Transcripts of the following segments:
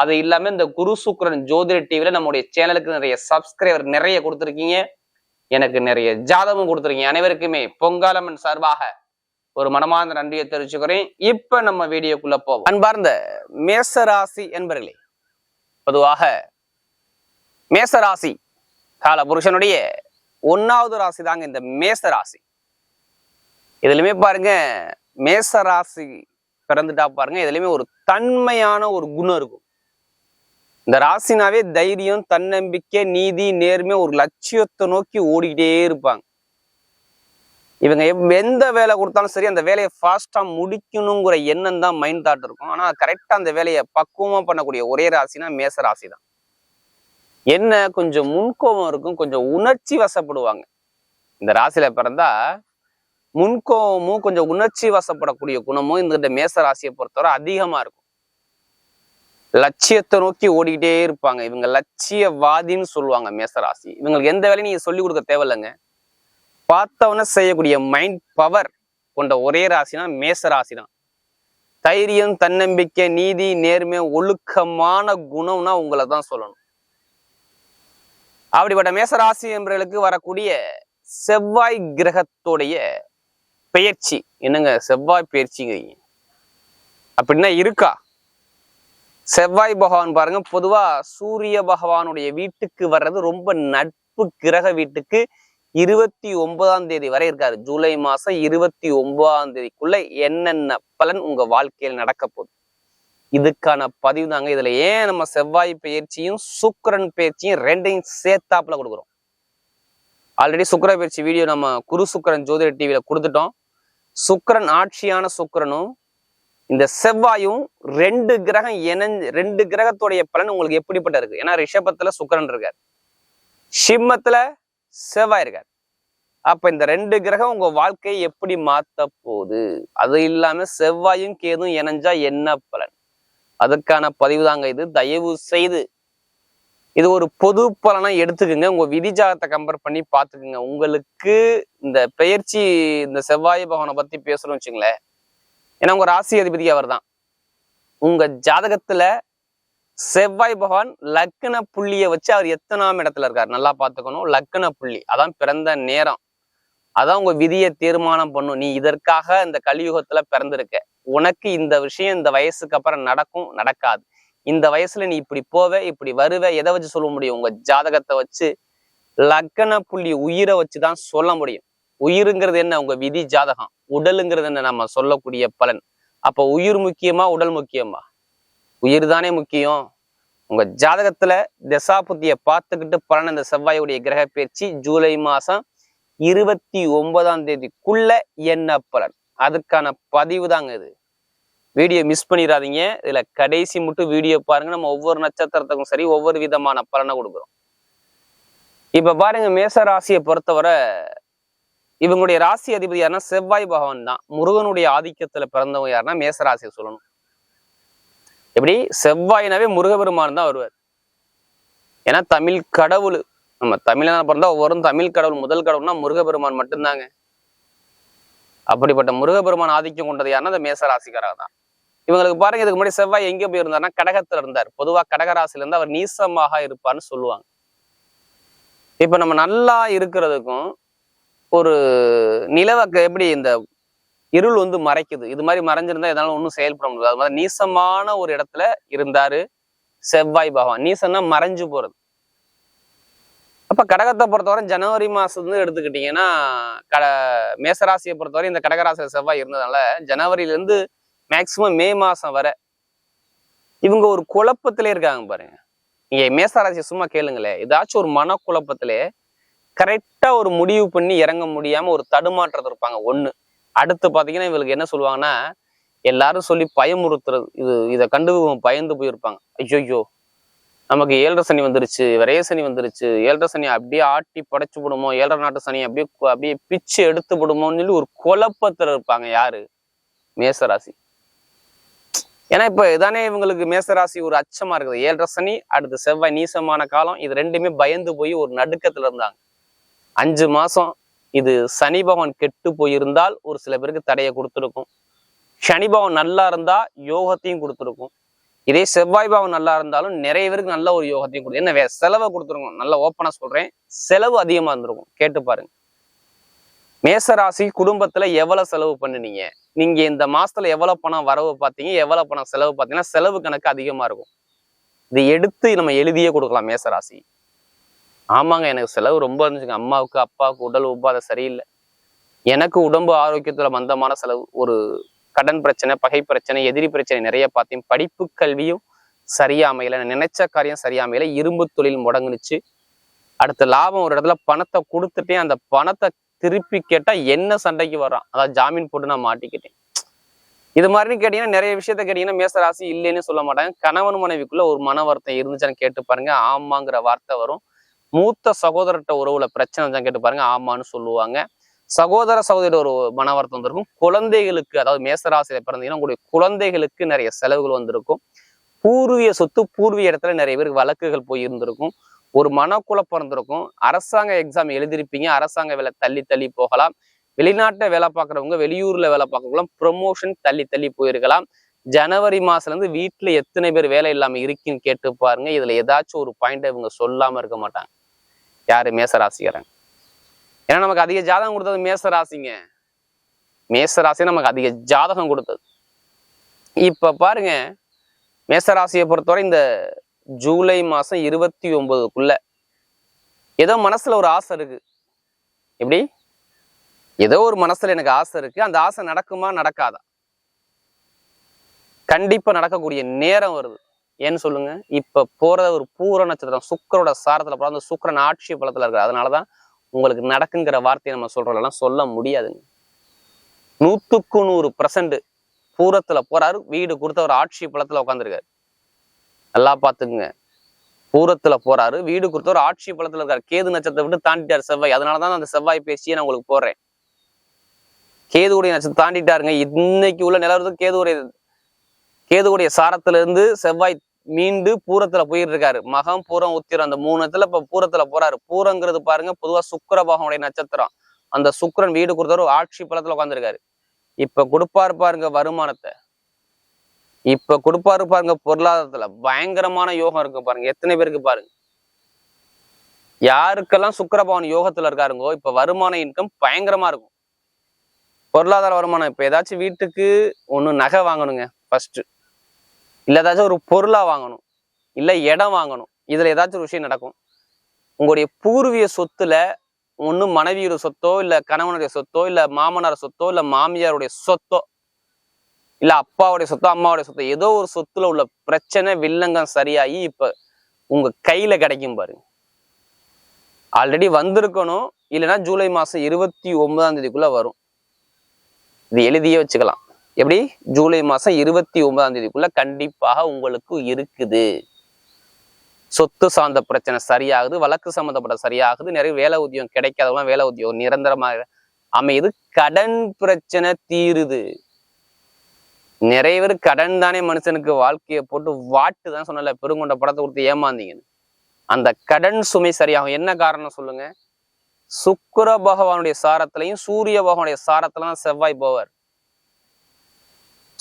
அது இல்லாம இந்த குரு சுக்கரன் ஜோதிட டிவில நம்முடைய சேனலுக்கு நிறைய சப்ஸ்கிரைபர் நிறைய கொடுத்துருக்கீங்க. எனக்கு நிறைய ஜாதகம் கொடுத்துருக்கீங்க. அனைவருக்குமே பொங்காலம்மன் சார்பாக ஒரு மனமார்ந்த நன்றியை தெரிவிச்சுக்கிறேன். இப்ப நம்ம வீடியோக்குள்ள போவோம். அன்பார்ந்த மேசராசி என்பர்களே பொதுவாக மேசராசி கால புருஷனுடைய ஒன்னாவது ராசி தாங்க இந்த மேசராசி. இதுலையுமே இதுலயுமே பாருங்க மேசராசி கடந்துட்டா பிறந்துட்டா பாருங்க இதுலயுமே ஒரு தன்மையான ஒரு குணம் இருக்கும். இந்த ராசினாவே தைரியம் தன்னம்பிக்கை நீதி நேர்மை ஒரு லட்சியத்தை நோக்கி ஓடிக்கிட்டே இருப்பாங்க. இவங்க எவ்- எந்த வேலை கொடுத்தாலும் சரி அந்த வேலையை ஃபாஸ்டா முடிக்கணுங்கிற எண்ணம் தான் மைண்ட் தாட் இருக்கும். ஆனா கரெக்டா அந்த வேலையை பக்குவமா பண்ணக்கூடிய ஒரே ராசினா மேச ராசி தான் என்ன கொஞ்சம் முன்கோபம் இருக்கும் கொஞ்சம் உணர்ச்சி வசப்படுவாங்க. இந்த ராசியில பிறந்தா முன்கோபமும் கொஞ்சம் உணர்ச்சி வசப்படக்கூடிய குணமும் இந்த மேச ராசியை பொறுத்தவரை அதிகமா இருக்கும். லட்சியத்தை நோக்கி ஓடிக்கிட்டே இருப்பாங்க. இவங்க லட்சியவாதின்னு சொல்லுவாங்க மேசராசி. இவங்களுக்கு எந்த வேலையும் நீங்க சொல்லி கொடுக்க தேவையில்லைங்க. பார்த்தவன செய்யக்கூடிய மைண்ட் பவர் கொண்ட ஒரே ராசினா மேச ராசி தான் தைரியம் தன்னம்பிக்கை நீதி நேர்மை ஒழுக்கமான குணம்னா உங்களை தான் சொல்லணும். அப்படிப்பட்ட மேசராசி என்பவர்களுக்கு வரக்கூடிய செவ்வாய் கிரகத்துடைய பெயர்ச்சி. என்னங்க? செவ்வாய் பெயர்ச்சிங்கிறீங்க. அப்படின்னா இருக்கா? செவ்வாய் பகவான் பாருங்க பொதுவா சூரிய பகவானுடைய வீட்டுக்கு வர்றது ரொம்ப நட்பு கிரக வீட்டுக்கு இருபத்தி ஒன்பதாம் தேதி வரை இருக்காரு. ஜூலை மாசம் இருபத்தி ஒன்பதாம் தேதிக்குள்ள என்னென்ன பலன் உங்க வாழ்க்கையில் நடக்க போகுது? இதுக்கான பதிவு தாங்க. இதுல ஏன் நம்ம செவ்வாய் பயிற்சியும் சுக்கரன் பயிற்சியும் ரெண்டையும் சேர்த்தாப்புல கொடுக்குறோம்? ஆல்ரெடி சுக்கர பயிற்சி வீடியோ நம்ம குரு சுக்கரன் ஜோதிட டிவியில கொடுத்துட்டோம். சுக்கிரன் ஆட்சியான சுக்கிரனும் இந்த செவ்வாயும் ரெண்டு கிரகம் இணைஞ்சு ரெண்டு கிரகத்துடைய பலன் உங்களுக்கு எப்படிப்பட்ட இருக்கு? ஏன்னா ரிஷபத்துல சுக்கரன் இருக்கார். சிம்மத்துல செவ்வாய் இருக்கார். அப்ப இந்த ரெண்டு கிரகம் உங்க வாழ்க்கையை எப்படி மாத்த போகுது? அது இல்லாம செவ்வாயும் கேதும் இணைஞ்சா என்ன பலன்? அதுக்கான பதிவு தாங்க இது. தயவு செய்து இது ஒரு பொது பலனா எடுத்துக்கோங்க. உங்க விதிஜாகத்தை கம்பேர் பண்ணி பார்த்துக்குங்க. உங்களுக்கு இந்த பெயர்ச்சி இந்த செவ்வாய் பகவானை பத்தி பேசுறோம் வச்சுங்களேன். ஏன்னா உங்க ராசி அதிபதி அவர் தான் உங்க ஜாதகத்துல செவ்வாய் பகவான் லக்ன புள்ளியை வச்சு அவர் எத்தனாம் இடத்துல இருக்கார்? நல்லா பார்த்துக்கணும். லக்ன புள்ளி. அதான் பிறந்த நேரம். அதான் உங்க விதியை தீர்மானம் பண்ணும். நீ இதற்காக இந்த கலியுகத்துல பிறந்திருக்க. உனக்கு இந்த விஷயம் இந்த வயசுக்கு அப்புறம் நடக்கும் நடக்காது. இந்த வயசுல நீ இப்படி போவ இப்படி வருவ எதை வச்சு சொல்ல முடியும்? உங்க ஜாதகத்தை வச்சு லக்ன புள்ளி உயிரை வச்சுதான் சொல்ல முடியும். உயிருங்கிறது என்ன? உங்க விதி ஜாதகம். உடலுங்கிறது என்ன? நம்ம சொல்லக்கூடிய பலன். அப்ப உயிர் முக்கியமா உடல் முக்கியமா? உயிர் தானே முக்கியம். உங்க ஜாதகத்துல தசாபுத்தியை பார்த்துக்கிட்டு பலன் இந்த செவ்வாயுடைய கிரக பயிற்சி ஜூலை மாசம் இருபத்தி ஒன்பதாம் தேதிக்குள்ள என்ன பலன்? அதுக்கான பதிவு தாங்க இது. வீடியோ மிஸ் பண்ணிடாதீங்க. இதுல கடைசி மட்டும் வீடியோ பாருங்க. நம்ம ஒவ்வொரு நட்சத்திரத்துக்கும் சரி ஒவ்வொரு விதமான பலனை கொடுக்குறோம். இப்ப பாருங்க மேச ராசியை பொறுத்தவரை இவங்களுடைய ராசி அதிபதி யாருன்னா செவ்வாய் பகவான் தான். முருகனுடைய ஆதிக்கத்துல பிறந்தவங்க யாருன்னா மேசராசியை சொல்லணும். எப்படி? செவ்வாயினாவே முருகபெருமான் தான் வருவார். ஏன்னா தமிழ் கடவுள் நம்ம தமிழனா பிறந்தா ஒவ்வொரு தமிழ் கடவுள் முதல் கடவுள்னா முருகபெருமான் மட்டும்தாங்க. அப்படிப்பட்ட முருகபெருமான் ஆதிக்கம் கொண்டது யாருன்னா அந்த மேசராசிக்காரர் தான். இவங்களுக்கு பாருங்க இதுக்கு முன்னாடி செவ்வாய் எங்க போயிருந்தாருன்னா கடகத்துல இருந்தார். பொதுவா கடகராசில இருந்து அவர் நீசமாக இருப்பார்னு சொல்லுவாங்க. இப்ப நம்ம நல்லா இருக்கிறதுக்கும் ஒரு நிலவக்க எப்படி இந்த இருள் வந்து மறைக்குது? இது மாதிரி மறைஞ்சிருந்தா எதனால ஒன்றும் செயல்பட முடியாது. அது மாதிரி நீசமான ஒரு இடத்துல இருந்தாரு செவ்வாய் பகவான். நீசம்னா மறைஞ்சு போறது. அப்ப கடகத்தை பொறுத்தவரை ஜனவரி மாசத்துல எடுத்துக்கிட்டீங்கன்னா கட மேசராசியை பொறுத்தவரை இந்த கடகராசியில் செவ்வாய் இருந்ததுனால ஜனவரியிலேருந்து மேக்சிமம் மே மாசம் வரை இவங்க ஒரு குழப்பத்திலே இருக்காங்க பாருங்க. நீங்க மேசராசியை சும்மா கேளுங்களேன். ஏதாச்சும் ஒரு மனக்குழப்பத்திலே கரெக்டா ஒரு முடிவு பண்ணி இறங்க முடியாம ஒரு தடுமாற்றத்தை இருப்பாங்க. ஒன்று அடுத்து பாத்தீங்கன்னா இவங்களுக்கு என்ன சொல்லுவாங்கன்னா எல்லாரும் சொல்லி பயமுறுத்துறது. இது இதை கண்டு பயந்து போயிருப்பாங்க. ஐயோ நமக்கு ஏழரை சனி வந்துருச்சு விரைய சனி வந்துருச்சு ஏழரை சனி அப்படியே ஆட்டி படைச்சு விடுமோ ஏழரை நாட்டு சனி அப்படியே அப்படியே பிச்சு எடுத்து விடுமோன்னு சொல்லி ஒரு குழப்பத்துல இருப்பாங்க யாரு? மேசராசி. ஏன்னா இப்ப இதானே இவங்களுக்கு மேசராசி ஒரு அச்சமா இருக்குது. ஏழரை சனி அடுத்து செவ்வாய் நீசமான காலம் இது ரெண்டுமே பயந்து போய் ஒரு நடுக்கத்துல இருந்தாங்க. அஞ்சு மாதம் இது சனி பகவான் கெட்டு போயிருந்தால் ஒரு சில பேருக்கு தடையை கொடுத்துருக்கும். சனி பகவான் நல்லா இருந்தா யோகத்தையும் கொடுத்துருக்கும். இதே செவ்வாய் பகவான் நல்லா இருந்தாலும் நிறைய பேருக்கு நல்ல ஒரு யோகத்தையும் கொடுத்து என்ன செலவை கொடுத்துருக்கும். நல்ல ஓப்பனா சொல்றேன். செலவு அதிகமா இருந்திருக்கும். கேட்டு பாருங்க. மேசராசி குடும்பத்துல எவ்வளவு செலவு பண்ணுனீங்க? நீங்க இந்த மாசத்துல எவ்வளவு பணம் வரவு பார்த்தீங்க? எவ்வளவு பணம் செலவு பார்த்தீங்கன்னா செலவு கணக்கு அதிகமா இருக்கும். இதை எடுத்து நம்ம எழுதியே கொடுக்கலாம் மேசராசி. ஆமாங்க எனக்கு செலவு ரொம்ப இருந்துச்சுங்க. அம்மாவுக்கு அப்பாவுக்கு உடல் உபாதை சரியில்லை. எனக்கு உடம்பு ஆரோக்கியத்தில் மந்தமான செலவு. ஒரு கடன் பிரச்சனை பகை பிரச்சனை எதிரி பிரச்சனை நிறைய பார்த்தேன். படிப்பு கல்வியும் சரியா அமையல நினைச்ச காரியம் சரியா அமையலை இரும்பு தொழில் முடங்குனுச்சு அடுத்த லாபம் ஒரு இடத்துல பணத்தை கொடுத்துட்டேன். அந்த பணத்தை திருப்பி கேட்டால் என்ன சண்டைக்கு வர்றான்? அதாவது ஜாமீன் போட்டு நான் மாட்டிக்கிட்டேன். இது மாதிரி கேட்டீங்கன்னா நிறைய விஷயத்த கேட்டீங்கன்னா மேசராசி இல்லைன்னு சொல்ல மாட்டாங்க. கணவன் மனைவிக்குள்ள ஒரு மன வருத்தம் இருந்துச்சான்னு கேட்டு பாருங்க. ஆமாங்கிற வார்த்தை வரும். மூத்த சகோதரர்கிட்ட உறவுல பிரச்சனை தான் கேட்டு பாருங்க ஆமான்னு சொல்லுவாங்க. சகோதர சகோதரி ஒரு மன வருத்தம் வந்திருக்கும். குழந்தைகளுக்கு அதாவது மேசராசியில பிறந்தீங்கன்னா உங்களுடைய குழந்தைகளுக்கு நிறைய செலவுகள் வந்திருக்கும். பூர்வீக சொத்து பூர்வீக இடத்துல நிறைய பேருக்கு வழக்குகள் போய் இருந்திருக்கும். ஒரு மனக்குழப்பம் இருந்திருக்கும். அரசாங்க எக்ஸாம் எழுதிருப்பீங்க அரசாங்க வேலை தள்ளி தள்ளி போகலாம். வெளிநாட்டுல வேலை பார்க்குறவங்க வெளியூர்ல வேலை பார்க்கறவங்க ப்ரொமோஷன் தள்ளி தள்ளி போயிருக்கலாம். ஜனவரி மாசத்துல இருந்து வீட்டுல எத்தனை பேர் வேலை இல்லாம இருக்குன்னு கேட்டு பாருங்க. இதுல ஏதாச்சும் ஒரு பாயிண்ட் இவங்க சொல்லாம இருக்க மாட்டாங்க. யாரு? மேசராசிக்காரங்க. ஏன்னா நமக்கு அதிக ஜாதகம் கொடுத்தது மேசராசிங்க. மேசராசி நமக்கு அதிக ஜாதகம் கொடுத்தது. இப்ப பாருங்க மேசராசியை பொறுத்தவரை இந்த ஜூலை மாசம் இருபத்தி ஒன்பதுக்குள்ள ஏதோ மனசுல ஒரு ஆசை இருக்கு. எப்படி? ஏதோ ஒரு மனசுல எனக்கு ஆசை இருக்கு. அந்த ஆசை நடக்குமா? நடக்காதா? கண்டிப்பா நடக்கக்கூடிய நேரம் வருது. ஏன்னு சொல்லுங்க. இப்ப போறது ஒரு பூர நட்சத்திரம் சுக்கரோட சாரத்துல போற அந்த சுக்கிரன் ஆட்சி பலத்துல இருக்கு அதனாலதான் உங்களுக்கு நடக்குங்கிற வார்த்தையை நம்ம சொல்றதெல்லாம் சொல்ல முடியாதுங்க. நூத்துக்கு நூறு பர்சன்ட் பூரத்துல போறாரு. வீடு கொடுத்த ஒரு ஆட்சி பலத்துல உட்காந்துருக்காரு நல்லா பாத்துக்குங்க பூரத்துல போறாரு. வீடு கொடுத்த ஒரு ஆட்சி பலத்துல இருக்காரு. கேது நட்சத்திரத்தை விட்டு தாண்டிட்டார் செவ்வாய். அதனாலதான் அந்த செவ்வாய் பேசியே நான் உங்களுக்கு போடுறேன். உடைய நட்சத்திரம் தாண்டிட்டாருங்க. இன்னைக்கு உள்ள நிலவரத்துக்கு கேதுவுடைய கேதுவுடைய சாரத்துல இருந்து செவ்வாய் மீண்டு பூரத்துல போயிட்டு இருக்காரு மகம் பூரம் உத்திரம் அந்த மூணு இடத்துல இப்ப பூரத்துல போறாரு. பூரங்கிறது பாருங்க பொதுவா சுக்கிர நட்சத்திரம். அந்த சுக்கரன் வீடு கொடுத்தவர் ஆட்சி பலத்துல உட்காந்துருக்காரு இப்ப கொடுப்பாரு பாருங்க வருமானத்தை. இப்ப கொடுப்பாரு பாருங்க பொருளாதாரத்துல. பயங்கரமான யோகம் இருக்கு பாருங்க எத்தனை பேருக்கு பாருங்க. யாருக்கெல்லாம் சுக்கரபவன் யோகத்துல இருக்காருங்கோ இப்ப வருமான இன்கம் பயங்கரமா இருக்கும். பொருளாதார வருமானம் இப்ப ஏதாச்சும் வீட்டுக்கு ஒண்ணு நகை வாங்கணுங்க ஃபர்ஸ்ட் இல்லை ஏதாச்சும் ஒரு பொருளா வாங்கணும். இல்லை இடம் வாங்கணும். இதில் ஏதாச்சும் ஒரு விஷயம் நடக்கும். உங்களுடைய பூர்வீக சொத்துல ஒன்றும் மனைவியோட சொத்தோ இல்லை கணவனுடைய சொத்தோ இல்லை மாமனார் சொத்தோ இல்லை மாமியாருடைய சொத்தோ இல்லை அப்பாவுடைய சொத்தோ அம்மாவுடைய சொத்தோ ஏதோ ஒரு சொத்துல உள்ள பிரச்சனை வில்லங்கம் சரியாகி இப்போ உங்கள் கையில் கிடைக்கும் பாருங்க. ஆல்ரெடி வந்திருக்கணும். இல்லைன்னா ஜூலை மாதம் இருபத்தி ஒன்பதாம் தேதிக்குள்ளே வரும். இது எழுதியே வச்சுக்கலாம். எப்படி? ஜூலை மாசம் இருபத்தி ஒன்பதாம் தேதிக்குள்ள கண்டிப்பாக உங்களுக்கு இருக்குது. சொத்து சார்ந்த பிரச்சனை சரியாகுது வழக்கு சம்மந்தப்பட்ட சரியாகுது நிறைய வேலை உத்தியோகம் கிடைக்காதவங்க வேலை உத்தியோகம் நிரந்தரமாக அமையுது. கடன் பிரச்சனை தீருது. நிறைய பேர் கடன் தானே மனுஷனுக்கு வாழ்க்கையை போட்டு வாட்டு தான் சொன்னல பெருங்கொண்ட படத்தை கொடுத்து ஏமாந்தீங்கன்னு. அந்த கடன் சுமை சரியாகும். என்ன காரணம் சொல்லுங்க? சுக்கர பகவானுடைய சாரத்திலையும் சூரிய பகவானுடைய சாரத்திலாம் தான் செவ்வாய் போவார்.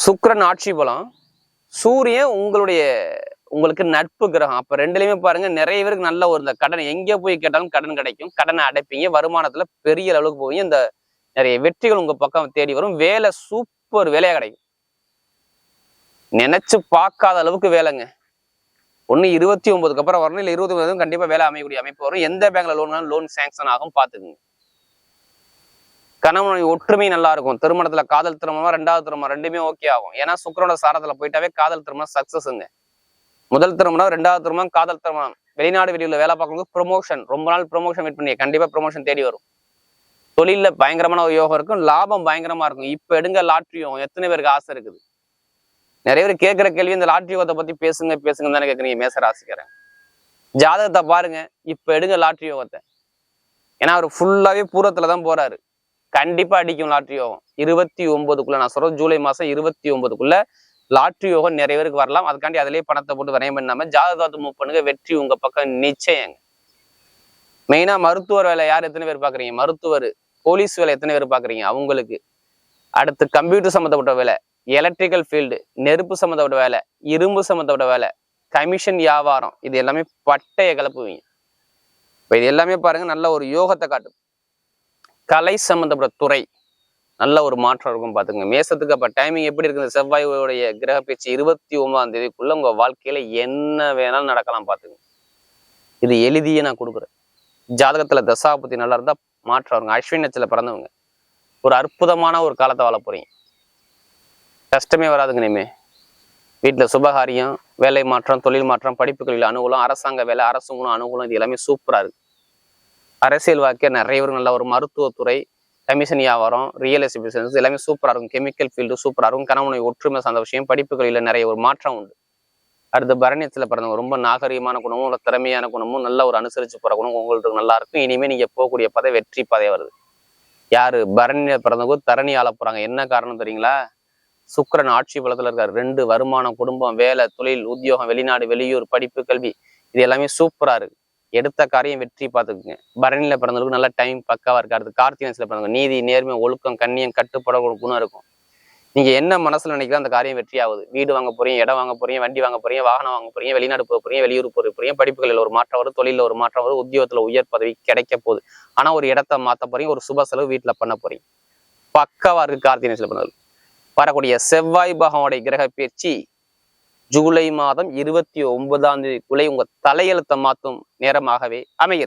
சுக்கரன் ஆட்சி பலம். சூரியன் உங்களுடைய உங்களுக்கு நட்பு கிரகம். அப்போ ரெண்டுலையுமே பாருங்க நிறைய பேருக்கு நல்ல ஒரு இந்த கடன் எங்கே போய் கேட்டாலும் கடன் கிடைக்கும். கடனை அடைப்பீங்க. வருமானத்துல பெரிய அளவுக்கு போவீங்க. இந்த நிறைய வெற்றிகள் உங்கள் பக்கம் தேடி வரும். வேலை சூப்பர் வேலையா கிடைக்கும். நினைச்சு பார்க்காத அளவுக்கு வேலைங்க. ஒன்று இருபத்தி ஒன்பதுக்கு அப்புறம் வரணும் இல்லை இருபத்தி ஒன்பது கண்டிப்பாக வேலை அமையக்கூடிய அமைப்பு வரும். எந்த பேங்க்ல லோன் லோன் சேங்ஷன் ஆகும் பார்த்துக்குங்க. கணவனுடைய ஒற்றுமை நல்லா இருக்கும். திருமணத்துல காதல் திருமணம் ரெண்டாவது திருமணம் ரெண்டுமே ஓகே ஆகும். ஏன்னா சுக்கரோட சாரத்துல போயிட்டாவே காதல் திருமணம் சக்சஸ்ங்க முதல் திருமணம் ரெண்டாவது திருமணம் காதல் திருமணம். வெளிநாடு வெளியில் வேலை பார்க்கறது ப்ரொமோஷன் ரொம்ப நாள் ப்ரொமோஷன் வெயிட் பண்ணி கண்டிப்பா ப்ரொமோஷன் தேடி வரும். தொழில்ல பயங்கரமான ஒரு யோகம் இருக்கும். லாபம் பயங்கரமா இருக்கும். இப்ப எடுங்க லாட்ரி யோகம் எத்தனை பேருக்கு ஆசை இருக்குது? நிறைய பேர் கேட்கிற கேள்வி இந்த லாட்ரி யோகத்தை பத்தி பேசுங்க பேசுங்க தானே கேட்குறீங்க மேச ராசிக்கிறேன் ஜாதகத்தை பாருங்க. இப்ப எடுங்க லாட்ரி யோகத்தை. ஏன்னா அவர் ஃபுல்லாவே பூரத்துல தான் போறாரு. கண்டிப்பா அடிக்கும் லாட்ரி யோகம். இருபத்தி ஒன்பதுக்குள்ள நான் சொல்றேன் ஜூலை மாசம் இருபத்தி ஒன்பதுக்குள்ள லாட்ரி யோகம் நிறைய பேருக்கு வரலாம். அதுக்காண்டி அதிலேயே பணத்தை போட்டு விரயம் பண்ணாம ஜாதகத்தை மூவ் பண்ணுங்க. வெற்றி உங்க பக்கம் நிச்சயங்க. மெயினா மருத்துவர் வேலை யார் எத்தனை பேர் பாக்குறீங்க மருத்துவர் போலீஸ் வேலை எத்தனை பேர் பாக்குறீங்க அவங்களுக்கு. அடுத்து கம்ப்யூட்டர் சம்மந்தப்பட்ட வேலை எலக்ட்ரிக்கல் ஃபீல்டு நெருப்பு சம்மந்தப்பட்ட வேலை இரும்பு சம்மந்தப்பட்ட வேலை கமிஷன் வியாபாரம். இது எல்லாமே பட்டைய கிளப்புவீங்க இப்போ இது எல்லாமே பாருங்க நல்ல ஒரு யோகத்தை காட்டும். கலை சம்மந்தப்பட்ட துறை நல்ல ஒரு மாற்றம் இருக்கும் பாத்துங்க மேசத்துக்கு அப்போ டைமிங் எப்படி இருக்குது? செவ்வாயுடைய கிரக பேச்சு இருபத்தி ஒன்பதாம் தேதிக்குள்ள உங்கள் வாழ்க்கையில் என்ன வேணாலும் நடக்கலாம் பார்த்துங்க இது எழுதியே நான் கொடுக்குறேன். ஜாதகத்தில் தசாபதி நல்லா இருந்தால் மாற்றம் வருங்க அஸ்வின் நட்சத்திரத்துல பிறந்தவங்க. ஒரு அற்புதமான ஒரு காலத்தை வாழ போகிறீங்க கஷ்டமே வராதுங்க இனிமே. வீட்டில் சுபகாரியம் வேலை மாற்றம் தொழில் மாற்றம் படிப்புகளில் அனுகூலம் அரசாங்க வேலை அரசு அனுகூலம் இது எல்லாமே சூப்பராக இருக்குது அரசியல் வாக்கிய நிறைய பேர் நல்ல ஒரு மருத்துவத்துறை கமிஷன் வியாபாரம் ரியல் எஸ்டேட் பிசினஸ் எல்லாமே சூப்பராக இருக்கும். கெமிக்கல் ஃபீல்டு சூப்பராக இருக்கும். கணவனை ஒற்றுமை சார்ந்த விஷயம் படிப்புகளில் நிறைய ஒரு மாற்றம் உண்டு. அடுத்து பரணியத்தில் பிறந்தவங்க ரொம்ப நாகரீகமான குணமும் ஒரு திறமையான குணமும் நல்ல ஒரு அனுசரித்து போகிற குணம் உங்களுக்கு நல்லா இருக்கும். இனிமேல் நீங்கள் போகக்கூடிய பதை வெற்றி பதை வருது. யார்? பரணியில் பிறந்தவங்க தரணி ஆள போகிறாங்க என்ன காரணம் தெரியுங்களா? சுக்கரன் ஆட்சி பலத்தில் இருக்கார். ரெண்டு வருமானம் குடும்பம் வேலை தொழில் உத்தியோகம் வெளிநாடு வெளியூர் படிப்பு கல்வி. இது எல்லாமே சூப்பராக இருக்குது எடுத்த காரியம் வெற்றி பார்த்துக்குங்க. பரணியில் பிறந்தவங்களுக்கு நல்ல டைம் பக்காவாக இருக்காது கார்த்திகேயன்ஸில் கார்த்திகன்ஸ்ல பிறந்தவங்க நீதி நேர்மை ஒழுக்கம் கண்ணியம் கட்டுப்பட ஒரு குணம் இருக்கும். நீங்க என்ன மனசுல நினைக்கிறோ அந்த காரியம் வெற்றி ஆகுது. வீடு வாங்க போறீங்க இடம் வாங்க போறீங்க வண்டி வாங்க போறீங்க வாகனம் வாங்க போறீங்க வெளிநாடு போக போறீங்க வெளியூர் போக போகிறீங்க படிப்புகளில் ஒரு மாற்றம் வரும் தொழிலில் ஒரு மாற்றம் வரும் உத்தியோகத்தில் உயர் பதவி கிடைக்க போகுது. ஆனா ஒரு இடத்த மாற்ற போறீங்க ஒரு சுப செலவு வீட்டில் பண்ண போறீங்க. பக்காவா இருக்கு கார்த்திகேயன்ஸில் பிறந்தது வரக்கூடிய செவ்வாய் பகவானுடைய கிரக பயிற்சி ஜூலை மாதம் இருபத்தி ஒன்பதாம் தேதிக்குள்ளே உங்க தலையெழுத்தை மாத்தும் நேரமாகவே அமைகிறது.